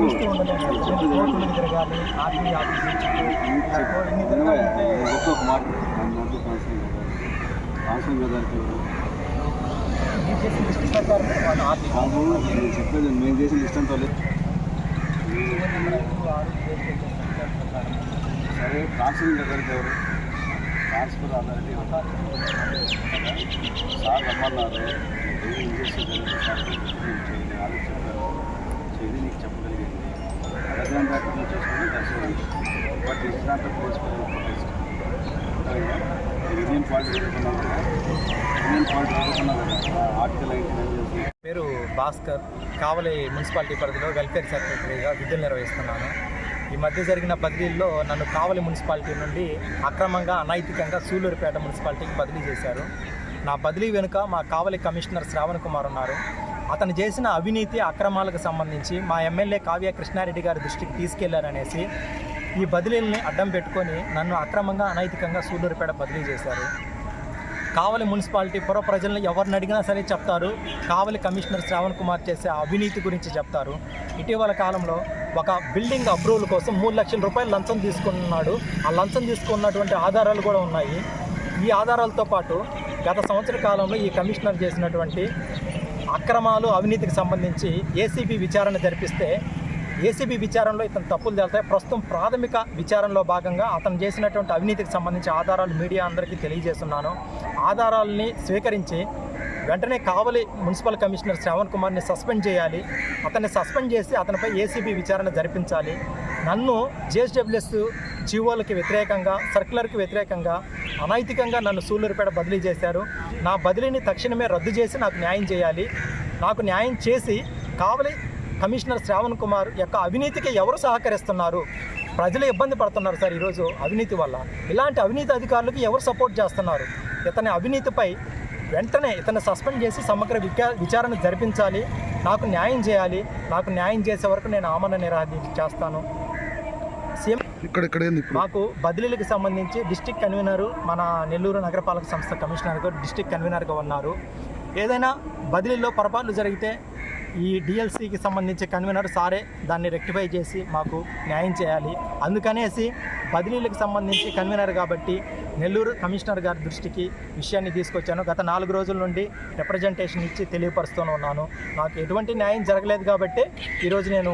చూస్తూ ఉండలేదు కోర్టులు తిరగాలి ఆర్బీ ఆఫీస్ చుట్టూ ఇలా కో- ఇన్ని తిరగాలంటే ఒక మాట నాకు కౌన్సిలింగ్ కౌన్సిలింగ్ గారికి మీరు చేసిన లిస్ట్ ప్రకారం వాళ్ళు ఆర్బీ బాబు నేను చెప్పేది మేము చేసిన లిస్ట్ అంతా లేదు సరే కౌన్సిలింగ్ దగ్గరికి ఎవరు ట్రాన్స్ఫర్ అథారిటీ సార్ రమ్మన్నారు ఏం ఇంజక్షన్ చేయాలి సార్ చేయండి వాళ్ళు నీకు చెప్పగలిగింది? అడగడం దాకా చేసుకుని దర్శనం బట్ ఇచ్చినంత Indian polity Indian polity article పేరు భాస్కర్. కావలి మున్సిపాలిటీ పరిధిలో వెల్ఫేర్ సెక్రటరీగా విధులు నిర్వహిస్తున్నాను. ఈ మధ్య జరిగిన బదిలీల్లో నన్ను కావలి మున్సిపాలిటీ నుండి అక్రమంగా అనైతికంగా సూలూరుపేట మున్సిపాలిటీకి బదిలీ చేశారు. నా బదిలీ వెనుక మా కావలి కమిషనర్ శ్రావణ్ కుమార్ ఉన్నారు. అతను చేసిన అవినీతి అక్రమాలకు సంబంధించి మా ఎమ్మెల్యే కావ్య కృష్ణారెడ్డి గారి దృష్టికి తీసుకెళ్ళారనేసి ఈ బదిలీల్ని అడ్డం పెట్టుకొని నన్ను అక్రమంగా అనైతికంగా సూళ్ళూరుపేట బదిలీ చేశారు. కావలి మున్సిపాలిటీ పుర ప్రజలను ఎవరిని అడిగినా సరే చెప్తారు. కావలి కమిషనర్ శ్రావణ్ కుమార్ చేసే అవినీతి గురించి చెప్తారు. ఇటీవల కాలంలో ఒక బిల్డింగ్ అప్రూవల్ కోసం మూడు లక్షల రూపాయలు లంచం తీసుకున్నాడు. ఆ లంచం తీసుకున్నటువంటి ఆధారాలు కూడా ఉన్నాయి. ఈ ఆధారాలతో పాటు గత సంవత్సర కాలంలో ఈ కమిషనర్ చేసినటువంటి అక్రమాలు అవినీతికి సంబంధించి ఏసీబీ విచారణ జరిపిస్తే ఏసీబీ విచారణలో ఇతను తప్పులు తేలుతాయి. ప్రస్తుతం ప్రాథమిక విచారణలో భాగంగా అతను చేసినటువంటి అవినీతికి సంబంధించి ఆధారాలు మీడియా అందరికీ తెలియజేస్తున్నాను. ఆధారాలని స్వీకరించి వెంటనే కావలి మున్సిపల్ కమిషనర్ శ్రవణ్ కుమార్ని సస్పెండ్ చేయాలి. అతన్ని సస్పెండ్ చేసి అతనిపై ఏసీబీ విచారణ జరిపించాలి. నన్ను జేఎస్డబ్ల్యూఎస్ జీవోలకి వ్యతిరేకంగా సర్కులర్కి వ్యతిరేకంగా అనైతికంగా నన్ను సూళ్ళూరుపేట బదిలీ చేశారు. నా బదిలీని తక్షణమే రద్దు చేసి నాకు న్యాయం చేయాలి. నాకు న్యాయం చేసి కావలి కమిషనర్ శ్రావణ్ కుమార్ యొక్క అవినీతికి ఎవరు సహకరిస్తున్నారు? ప్రజలు ఇబ్బంది పడుతున్నారు సార్ ఈరోజు అవినీతి వల్ల. ఇలాంటి అవినీతి అధికారులకు ఎవరు సపోర్ట్ చేస్తున్నారు? ఇతని అవినీతిపై వెంటనే ఇతను సస్పెండ్ చేసి సమగ్ర విచారణ జరిపించాలి. నాకు న్యాయం చేయాలి. నాకు న్యాయం చేసే వరకు నేను ఆమరణ నిరాధి చేస్తాను. సీఎం ఇక్కడ మాకు బదిలీలకు సంబంధించి డిస్టిక్ కన్వీనరు మన నెల్లూరు నగరపాలక సంస్థ కమిషనర్ గారు డిస్టిక్ కన్వీనర్గా ఉన్నారు. ఏదైనా బదిలీలో పొరపాట్లు జరిగితే ఈ డిఎల్సికి సంబంధించి కన్వీనర్ సారే దాన్ని రెక్టిఫై చేసి మాకు న్యాయం చేయాలి. అందుకనేసి బదిలీలకు సంబంధించి కన్వీనర్ కాబట్టి నెల్లూరు కమిషనర్ గారి దృష్టికి విషయాన్ని తీసుకొచ్చాను. గత నాలుగు రోజుల నుండి రిప్రజెంటేషన్ ఇచ్చి తెలియపరుస్తూనే ఉన్నాను. నాకు ఎటువంటి న్యాయం జరగలేదు కాబట్టి ఈరోజు నేను